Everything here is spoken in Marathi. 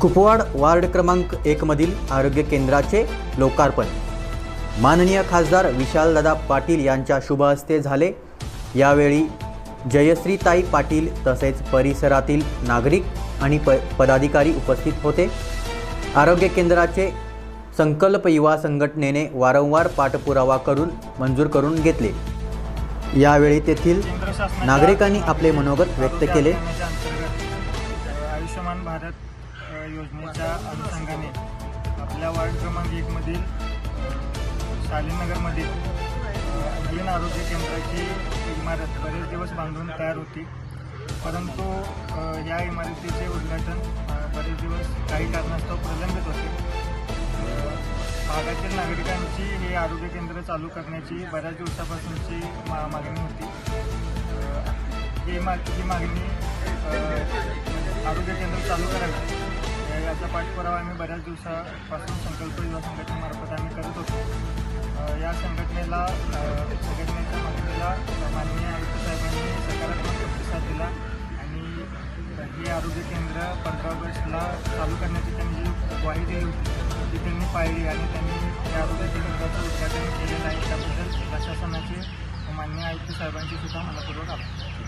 कुपवाड वार्ड क्रमांक एकमधील आरोग्य केंद्राचे लोकार्पण. माननीय खासदार विशालदादा पाटील यांच्या शुभ हस्ते झाले. यावेळी जयश्रीताई पाटील तसेच परिसरातील नागरिक आणि प पदाधिकारी उपस्थित होते. आरोग्य केंद्राचे संकल्प युवा संघटनेने वारंवार पाठपुरावा करून मंजूर करून घेतले. यावेळी तेथील नागरिकांनी आपले मनोगत व्यक्त केले. आयुष्यमान भारत योजनेच्या अनुषंगाने आपल्या वार्ड क्रमांक एकमधील अ, शालीनगरमधील नवीन आरोग्य केंद्राची इमारत बरेच दिवस बांधून तयार होती. परंतु या इमारतीचे उद्घाटन बरेच दिवस काही कारणास्तव प्रलंबित होते. भागातील नागरिकांची हे आरोग्य केंद्र चालू करण्याची बऱ्याच दिवसापासूनची मा मागणी होती. हे ही मा ही मागणी आरोग्य केंद्र चालू करावी याचा पाठपुरावा आम्ही बऱ्याच दिवसापासून संकल्प युवा संघटनेमार्फत आम्ही करत होतो. या संघटनेला संघटनेच्या मागणीला माननीय आयुक्त साहेबांनी सकारात्मक प्रतिसाद दिला आणि हे आरोग्य केंद्र पंधरा ऑगस्टला चालू करण्याची त्यांनी ग्वाही दिली होती. ती त्यांनी पाहिली आणि त्यांनी या आरोग्य केंद्राचं उद्घाटन केलेलं आहे. त्याबद्दल प्रशासनाचे मान्य आयुक्त साहेबांचे सुद्धा मनपूर्वक आभार.